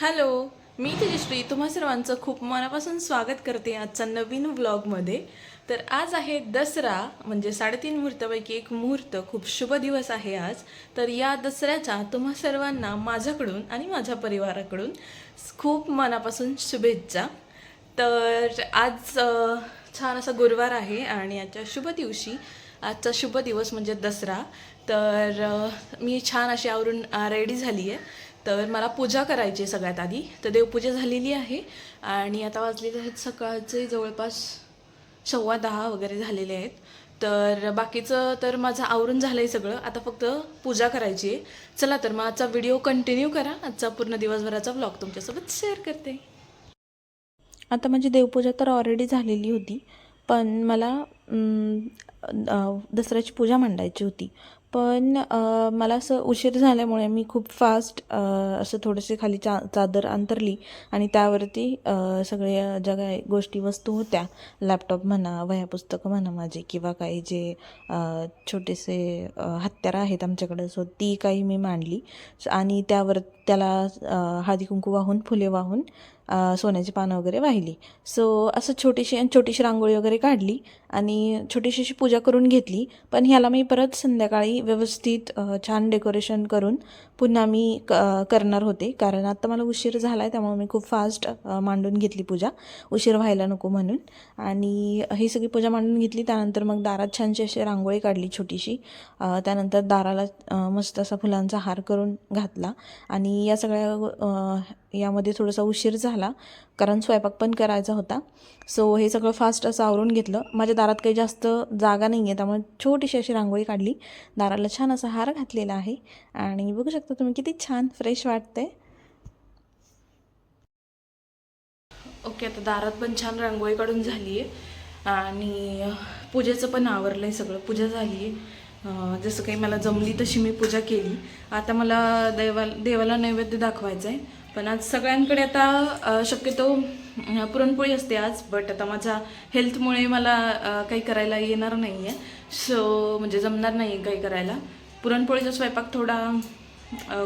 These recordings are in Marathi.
हॅलो मी तेजश्री. तुम्हा सर्वांचं खूप मनापासून स्वागत करते आजच्या नवीन व्लॉगमध्ये. तर आज आहे दसरा म्हणजे साडेतीन मुहूर्तापैकी एक मुहूर्त. खूप शुभ दिवस आहे आज. तर या दसऱ्याच्या तुम्हा सर्वांना माझ्याकडून आणि माझ्या परिवाराकडून खूप मनापासून शुभेच्छा. तर आज छान असा गुरुवार आहे आणि आजच्या शुभ दिवशी आजचा शुभ दिवस म्हणजे दसरा. तर मी छान अशी आवरून रेडी झाली आहे तर मला पूजा करायची आहे सगळ्यात आधी. तर देवपूजा झालेली आहे आणि आता वाजलेले आहेत सकाळचे जवळपास सव्वा दहा वगैरे झालेले आहेत. तर बाकीचं तर माझं आवरून झालं आहे सगळं. आता फक्त पूजा करायची आहे. चला तर मग आजचा व्हिडिओ कंटिन्यू करा. आजचा पूर्ण दिवसभराचा ब्लॉग तुमच्यासोबत शेअर करते. आता माझी देवपूजा तर ऑलरेडी झालेली होती. पण मला दसऱ्याची पूजा मांडायची होती. पण मला असं उशीर झाल्यामुळे मी खूप फास्ट असं थोडेसे खाली चा चादर अंतरली आणि त्यावरती सगळ्या ज्या काही गोष्टी वस्तू होत्या लॅपटॉप म्हणा वह्या पुस्तकं म्हणा माझे किंवा काही जे छोटेसे हत्यारं आहेत आमच्याकडे सो ती काही मी मांडली. आणि त्यावर त्याला हळदी कुंकू वाहून फुले वाहून सोन्याची पानं वगैरे वाहिली. सो असं छोटीशी आणि छोटीशी रांगोळी वगैरे काढली आणि छोटीशी अशी पूजा करून घेतली. पण ह्याला मी परत संध्याकाळी व्यवस्थित छान डेकोरेशन करून पुन्हा मी क करणार होते. कारण आता मला उशीर झाला आहे त्यामुळे मी खूप फास्ट मांडून घेतली पूजा. उशीर व्हायला नको म्हणून. आणि ही सगळी पूजा मांडून घेतली. त्यानंतर मग दारात छानशी अशी रांगोळी काढली छोटीशी. त्यानंतर दाराला मस्त असा फुलांचा हार करून घातला. आणि या सगळ्या यामध्ये थोडासा उशीर झाला कारण स्वयंपाक पण करायचा होता. सो हे सगळं फास्ट असं आवरून घेतलं. माझ्या दारात काही जास्त जागा नाही आहे त्यामुळे छोटीशी अशी रांगोळी काढली. दाराला छान असा हार घातलेला आहे. आणि बघू शकता तुम्ही किती छान फ्रेश वाटते ओके आता दारात पण छान रांगोळी काढून झाली आहे आणि पूजेचं पण आवरलं आहे सगळं. पूजा झाली आहे जसं काही मला जमली तशी मी पूजा केली. आता मला देवा देवाला नैवेद्य दाखवायचं आहे पण आज सगळ्यांकडे आता शक्यतो पुरणपोळी असते आज बट आता माझ्या हेल्थमुळे मला काही करायला येणार नाही आहे सो म्हणजे जमणार नाही आहे काही करायला. पुरणपोळीचा स्वयंपाक थोडा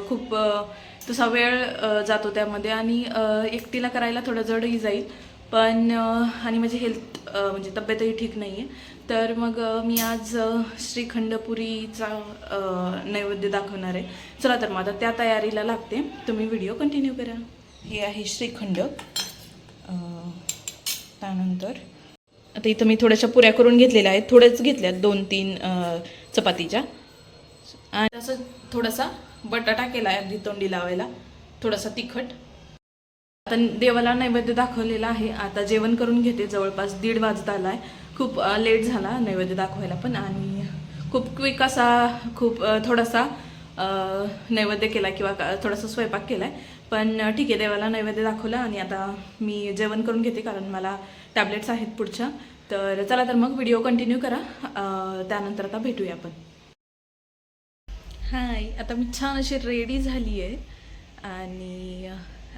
खूप तसा वेळ जातो त्यामध्ये आणि एकटीला करायला थोडं जडही जाईल. पण आणि माझी हेल्थ म्हणजे तब्येतही ठीक नाही आहे तर मग मी आज अ, श्रीखंड पुरीचा अ, नैवेद्य दाखवणार आहे. चला तर मग आता त्या तयारीला लागते. तुम्ही व्हिडिओ कंटिन्यू करा. हे आहे श्रीखंड. त्यानंतर आता इथं मी थोड्याशा पुऱ्या करून घेतलेल्या आहेत. थोड्याच घेतल्यात दोन तीन चपातीच्या. आणि असं थोडासा बटाटा केला आहे अगदी तोंडी लावायला. थोडासा तिखट. आता देवाला नैवेद्य दाखवलेला आहे. आता जेवण करून घेते. जवळपास दीड वाजत आला आहे खूप लेट झाला नैवेद्य दाखवायला पण आणि खूप क्विक असा खूप थोडासा नैवेद्य केला किंवा का- थोडासा स्वयंपाक केला आहे पण ठीक आहे देवाला नैवेद्य दाखवला आणि आता मी जेवण करून घेते कारण मला टॅबलेट्स आहेत पुढच्या. तर चला तर मग व्हिडिओ कंटिन्यू करा. त्यानंतर आता भेटूया आपण. हाय आता मी छान अशी रेडी झाली आहे आणि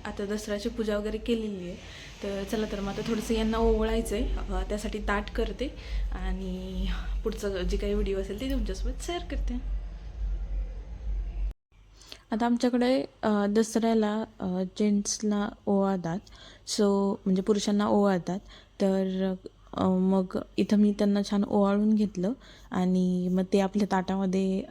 आता दसऱ्याची पूजा वगैरे केलेली आहे तर चला तर मग आता थोडंसं यांना ओवळायचं आहे त्यासाठी ताट करते. आणि पुढचं जे काही व्हिडिओ असेल ते तुमच्यासोबत शेअर करते. आता आमच्याकडे दसऱ्याला जेंट्सला ओवाळतात. सो म्हणजे पुरुषांना ओवाळतात. तर मग इथं मी त्यांना छान ओवाळून घेतलं आणि मग ते आपल्या ताटामध्ये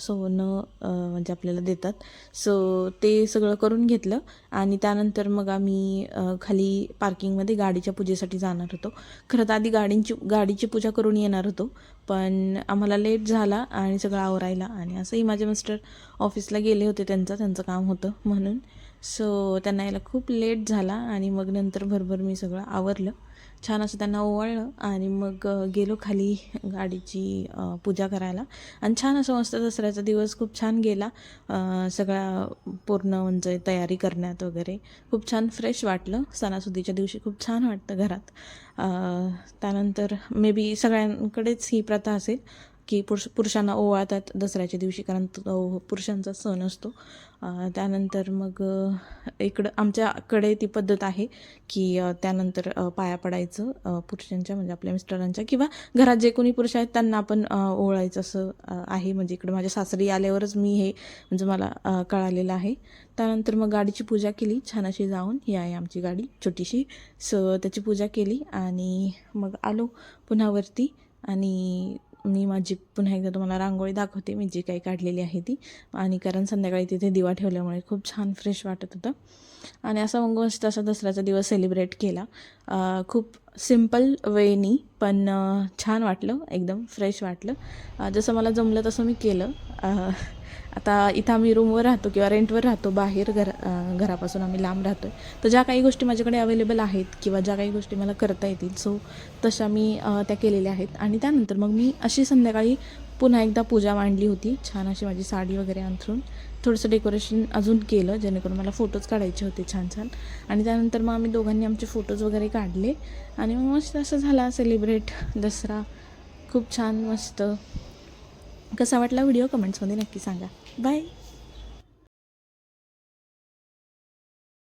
सोनं म्हणजे आपल्याला देतात. सो ते सगळं करून घेतलं आणि त्यानंतर मग आम्ही खाली पार्किंगमध्ये गाडीच्या पूजेसाठी जाणार होतो. खरं तर आधी गाडींची गाडीची पूजा करून येणार होतो पण आम्हाला लेट झाला आणि सगळं आवरायला आणि असंही माझे मिस्टर ऑफिसला गेले होते त्यांचं त्यांचं काम होतं म्हणून. सो त्यांना यायला खूप लेट झाला आणि मग नंतर भरभर मी सगळं आवरलं. छान असं त्यांना ओवाळलं आणि मग गेलो खाली गाडीची पूजा करायला. आणि छान असं मस्त दसऱ्याचा दिवस खूप छान गेला. सगळा पूर्ण म्हणजे तयारी करण्यात वगैरे खूप छान फ्रेश वाटलं. सणासुदीच्या दिवशी खूप छान वाटतं घरात. त्यानंतर मे बी सगळ्यांकडेच ही प्रथा असेल. की पुरुष पुरुषांना ओवाळतात दसऱ्याच्या दिवशी कारण तो पुरुषांचा सण असतो. त्यानंतर मग इकडं आमच्याकडे ती पद्धत आहे की त्यानंतर पाया पडायचं पुरुषांच्या म्हणजे आपल्या मिस्टरांच्या किंवा घरात जे कोणी पुरुष आहेत त्यांना आपण ओळायचं असं आहे. म्हणजे इकडं माझ्या सासरी आल्यावरच मी हे म्हणजे मला कळालेलं आहे. त्यानंतर मग गाडीची पूजा केली छान अशी जाऊन. ही आहे आमची गाडी छोटीशी. सो त्याची पूजा केली आणि मग आलो पुन्हा वरती. आणि मी माझी पुन्हा एकदा तुम्हाला रांगोळी दाखवते. मी जी काही काढलेली आहे ती. आणि कारण संध्याकाळी तिथे दिवा ठेवल्यामुळे खूप छान फ्रेश वाटत होतं. आणि असा मग मस्त असा दसऱ्याचा दिवस सेलिब्रेट केला. खूप सिंपल वेनी पण छान वाटलं. एकदम फ्रेश वाटलं. जसं मला जमलं तसं मी केलं. आता इथं आम्ही रूमवर राहतो किंवा रेंटवर राहतो बाहेर घर घरापासून आम्ही लांब राहतो आहे तर ज्या काही गोष्टी माझ्याकडे अवेलेबल आहेत किंवा ज्या काही गोष्टी मला करता येतील सो तशा मी त्या केलेल्या आहेत. आणि त्यानंतर मग मी अशी संध्याकाळी पुन्हा एकदा पूजा मांडली होती छान अशी माझी साडी वगैरे अंथरून. थोडंसं डेकोरेशन अजून केलं जेणेकरून मला फोटोज काढायचे होते छान छान. आणि त्यानंतर मग आम्ही दोघांनी आमचे फोटोज वगैरे काढले. आणि मग मस्त असं झाला सेलिब्रेट दसरा. खूप छान मस्त. कसा वाटला व्हिडिओ कमेंट्समध्ये नक्की सांगा. बाय.